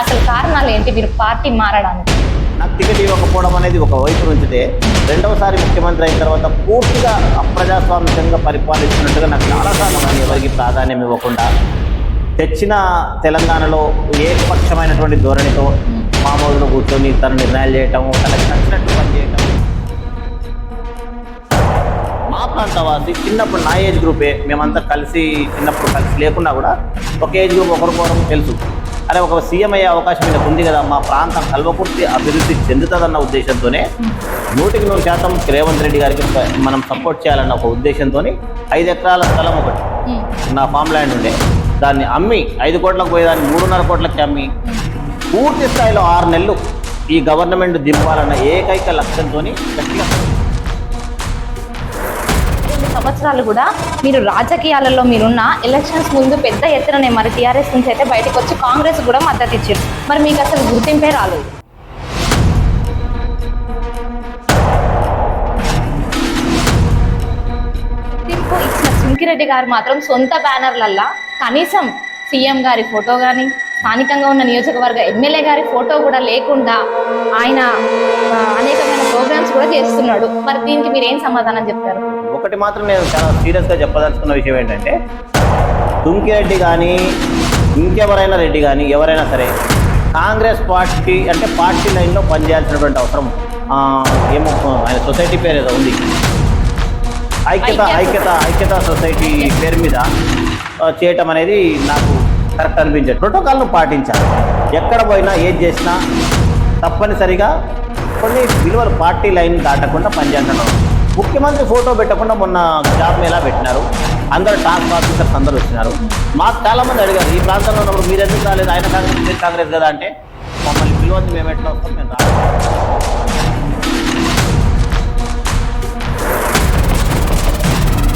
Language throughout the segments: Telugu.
అసలు కారణాలు ఏంటి? మీరు పార్టీ మారడానికి. నాకు టికెట్ ఇవ్వకపోవడం అనేది ఒక వైపు నుంచితే రెండవసారి ముఖ్యమంత్రి అయిన తర్వాత పూర్తిగా అప్రజాస్వామికంగా పరిపాలించినట్టుగా నాకు చాలాసార్లు కానీ ఎవరికి ప్రాధాన్యం ఇవ్వకుండా తెచ్చిన తెలంగాణలో ఏకపక్షమైనటువంటి ధోరణితో మామూలుగా కూర్చొని తన నిర్ణయాలు చేయటం తనకి నచ్చినట్టు పనిచేయటం మా ప్రాంతవాసి చిన్నప్పుడు నా ఏజ్ గ్రూపే మేమంతా కలిసి చిన్నప్పుడు కలిసి లేకున్నా కూడా ఒక ఏజ్ గ్రూప్ ఒకరికొకరం తెలుసు. అరే ఒక సీఎం అయ్యే అవకాశం ఇలా ఉంది కదా మా ప్రాంతం కల్వకుర్తి అభివృద్ధి చెందుతుందన్న ఉద్దేశంతోనే నూటికి నూరు శాతం రేవంత్ రెడ్డి గారికి మనం సపోర్ట్ చేయాలన్న ఒక ఉద్దేశంతో ఐదు ఎకరాల స్థలం ఒకటి నా ఫామ్ ల్యాండ్ ఉండే. దాన్ని అమ్మి ఐదు కోట్లకు పోయేదాన్ని మూడున్నర కోట్లకి అమ్మి పూర్తి స్థాయిలో ఆరు నెలలు ఈ గవర్నమెంట్ దింపాలన్న ఏకైక లక్ష్యంతో గట్టిగా సంవత్సరాలు కూడా మీరు రాజకీయాలలో మీరున్న ఎలక్షన్స్ ముందు పెద్ద ఎత్తుననే మరి టీఆర్ఎస్ నుంచి అయితే బయటకు వచ్చి కాంగ్రెస్ కూడా మద్దతు ఇచ్చారు. మరి మీకు అసలు గుర్తింపే రాలేదు. గుర్తింపు ఇచ్చిన సుంకిరెడ్డి గారు మాత్రం సొంత బ్యానర్లల్లా కనీసం సీఎం గారి ఫోటో కానీ స్థానికంగా ఉన్న నియోజకవర్గ ఎమ్మెల్యే గారి ఫోటో కూడా లేకుండా ఆయన ఆ, అనేకమైన ప్రోగ్రామ్స్ కూడా చేస్తున్నాడు. మరి దీనికి మీరు ఏం సమాధానం చెప్తారు? ఒకటి మాత్రం నేను చాలా సీరియస్గా చెప్పదలుచుకున్న విషయం ఏంటంటే తుంకిరెడ్డి కానీ ఇంకెవరైనా రెడ్డి కానీ ఎవరైనా సరే కాంగ్రెస్ పార్టీ అంటే పార్టీ లైన్లో పనిచేయాల్సినటువంటి అవసరం ఏమో ఆయన సొసైటీ పేరు ఏదో ఉంది. ఐక్యత ఐక్యత ఐక్యత సొసైటీ పేరు మీద చేయటం అనేది నాకు కరెక్ట్ అనిపించదు. ప్రోటోకాల్ను పాటించాలి. ఎక్కడ పోయినా ఏది చేసినా తప్పనిసరిగా కొన్ని విలువలు పార్టీ లైన్ దాటకుండా పనిచేస్తున్నాం ముఖ్యమంత్రి ఫోటో పెట్టకుండా మొన్న జాబ్ ఎలా పెట్టినారు? అందరూ టాస్క్ ఆఫీసర్స్ అందరూ వచ్చినారు. మాకు చాలా మంది అడిగారు ఈ ప్రాంతంలో ఉన్నప్పుడు మీరు ఎందుకు రాలేదు? ఆయన కాంగ్రెస్ మీరు కాంగ్రెస్ కదా? అంటే మమ్మల్ని పిలువద్దు మేము ఎట్లా వస్తాం మేము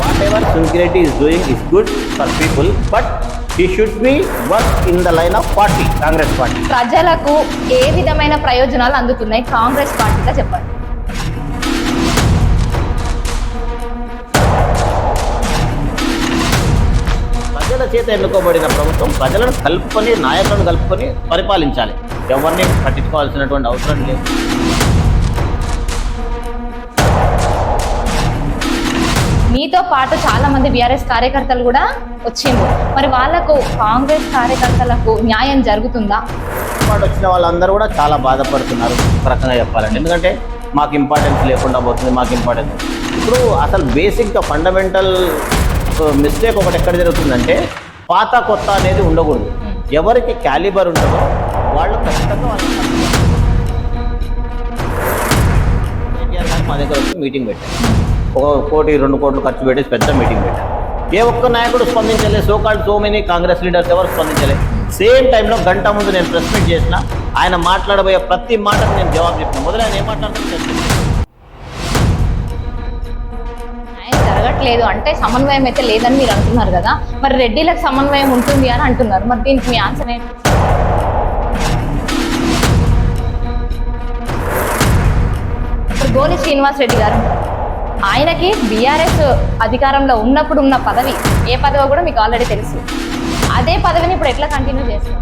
whatever Sunkireddy is doing is good for people but in the line of party, Congress party. ప్రజలకు ఏ విధమైన ప్రయోజనాలు అందుతున్నాయి? కాంగ్రెస్ పార్టీగా చెప్పండి. ప్రజల చేత ఎన్నుకోబడిన ప్రభుత్వం ప్రజలను కలుపుకొని నాయకులను కలుపుకొని పరిపాలించాలి. ఎవరిని పట్టించుకోవాల్సినటువంటి అవసరం లేదు. మీతో పాటు చాలా మంది బీఆర్ఎస్ కార్యకర్తలు కూడా వచ్చిండ్రు. మరి వాళ్ళకు కాంగ్రెస్ కార్యకర్తలకు న్యాయం జరుగుతుందా? పాటు వచ్చిన వాళ్ళందరూ కూడా చాలా బాధపడుతున్నారు. రకంగా చెప్పాలంటే. ఎందుకంటే మాకు ఇంపార్టెన్స్ లేకుండా పోతుంది మాకు ఇంపార్టెన్స్. ఇప్పుడు అసలు బేసిక్గా ఫండమెంటల్ మిస్టేక్ ఒకటి ఎక్కడ జరుగుతుందంటే పాత కొత్త అనేది ఉండకూడదు. ఎవరికి క్యాలిబర్ ఉంటుందో వాళ్ళు ఖచ్చితంగా వాళ్ళు మా దగ్గర వచ్చి మీటింగ్ పెట్టారు. ఒక కోటి రెండు కోట్లు ఖర్చు పెట్టేసి పెద్ద మీటింగ్ పెట్టారు. ఏ ఒక్క నాయకుడు స్పందించలేదు so called so many Congress leaders ఎవరు స్పందించలేదు సేమ్ టైంలో గంట ముందు నేను ప్రెస్ మీట్ చేసిన ఆయన మాట్లాడబోయే ప్రతి మాటకు నేను జవాబు చెప్పిన. మొదలు ఆయన ఏం జరగట్లేదు. అంటే సమన్వయం అయితే లేదని మీరు అంటున్నారు కదా. మరి రెడ్డిలకు సమన్వయం ఉంటుంది అని అంటున్నారు. మరి దీనికి మీ ఆన్సర్ ఏంటి? ఇప్పుడు గోలి శ్రీనివాస్ రెడ్డి గారు ఆయనకి బీఆర్ఎస్ అధికారంలో ఉన్నప్పుడు ఉన్న పదవి ఏ పదవి కూడా మీకు ఆల్రెడీ తెలుసు. అదే పదవిని ఇప్పుడు ఎట్లా కంటిన్యూ చేస్తారు?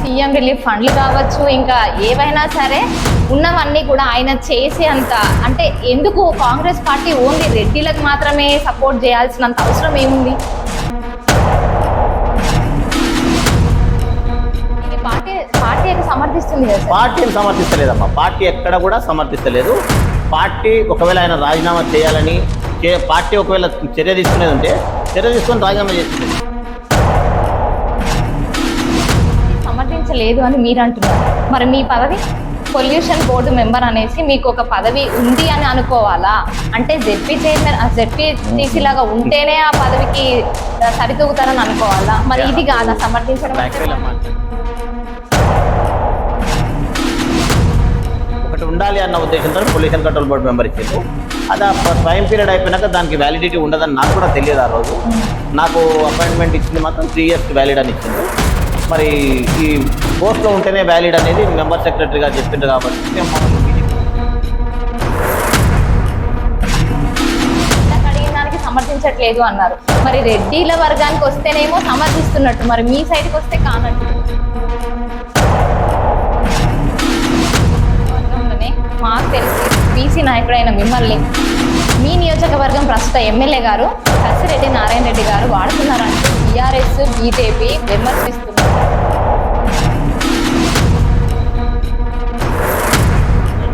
సీఎం రిలీఫ్ ఫండ్లు కావచ్చు ఇంకా ఏవైనా సరే ఉన్నవన్నీ కూడా ఆయన చేసే అంత అంటే ఎందుకు కాంగ్రెస్ పార్టీ ఓన్లీ రెడ్డిలకు మాత్రమే సపోర్ట్ చేయాల్సినంత అవసరం ఏముంది? పార్టీని సమర్థిస్తలేదమ్మా. పార్టీ ఎక్కడ కూడా సమర్థిస్తలేదు. పార్టీ ఒకవేళ ఆయన రాజీనామా చేయాలని పార్టీ ఒకవేళ చర్య తీసుకునేది ఉంటే చర్య తీసుకొని రాజీనామా చేస్తుంది. సమర్థించలేదు అని మీరు అంటున్నారు. మరి మీ పదవి పొల్యూషన్ బోర్డు మెంబర్ అనేసి మీకు ఒక పదవి ఉంది అని అనుకోవాలా? అంటే జెడ్పీ చైర్మన్ జెడ్పీ టీసీ లాగా ఉంటేనే ఆ పదవికి సరితూగుతారని అనుకోవాలా? మరి ఇది కాదా? సమర్థించడం ఉండాలి అన్న ఉద్దేశంతో పొల్యూషన్ కంట్రోల్ బోర్డు మెంబర్ ఇచ్చింది అది ఆ టైం పీరియడ్ అయిపోయినాక దానికి వ్యాలిడిటీ ఉండదని నాకు కూడా తెలియదు ఆ రోజు. నాకు అపాయింట్మెంట్ ఇచ్చింది మాత్రం త్రీ ఇయర్స్ వ్యాలిడ్ అని ఇచ్చింది మరి ఈ పోస్ట్లో ఉంటేనే వ్యాలిడ్ అనేది మెంబర్ సెక్రటరీ గారు చెప్పిండ్రు కాబట్టి మేము దానికి సమర్థించట్లేదు అన్నారు. మరి రెడ్డిల వర్గానికి వస్తేనేమో సమర్థిస్తున్నట్టు. మరి మీ సైడ్కి వస్తే కానట్టు. నాయకుడైన మిమ్మల్ని మీ నియోజకవర్గం ప్రస్తుత ఎమ్మెల్యే గారు కసిరెడ్డి నారాయణ రెడ్డి గారు వాడుతున్నారంటూ. టీఆర్ఎస్ బీజేపీ విమర్శిస్తున్నారు.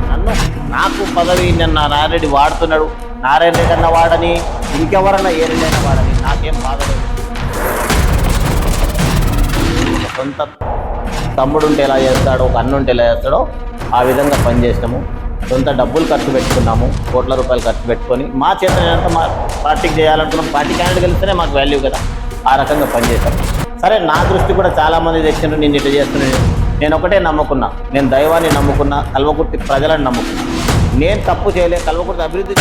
నన్ను నాకు పదవి నిన్న నారాయణరెడ్డి వాడుతున్నాడు. నారాయణ రెడ్డి అన్న వాడని ఇంకెవరన్నా ఏ రెడ్డి వాడని నాకేం బాధ లేదు. సొంత తమ్ముడు ఉంటే ఎలా చేస్తాడో ఒక అన్న ఉంటే ఎలా చేస్తాడో ఆ విధంగా పనిచేసినాము. సొంత డబ్బులు ఖర్చు పెట్టుకున్నాము కోట్ల రూపాయలు ఖర్చు పెట్టుకొని. మా చేత మా పార్టీకి చేయాలనుకున్నాం పార్టీ క్యాండిడేట్ గెలిస్తేనే మాకు వాల్యూ కదా. ఆ రకంగా పనిచేశాం. సరే నా దృష్టి కూడా చాలామంది తెచ్చిండ్రు నేను ఇట్లా చేస్తున్నాను నేను ఒకటే నమ్ముకున్నా. నేను దైవాన్ని నమ్ముకున్నా కల్వకుర్తి ప్రజలను నమ్ముకున్నా. నేను తప్పు చేయలేదు కల్వకుర్తి అభివృద్ధి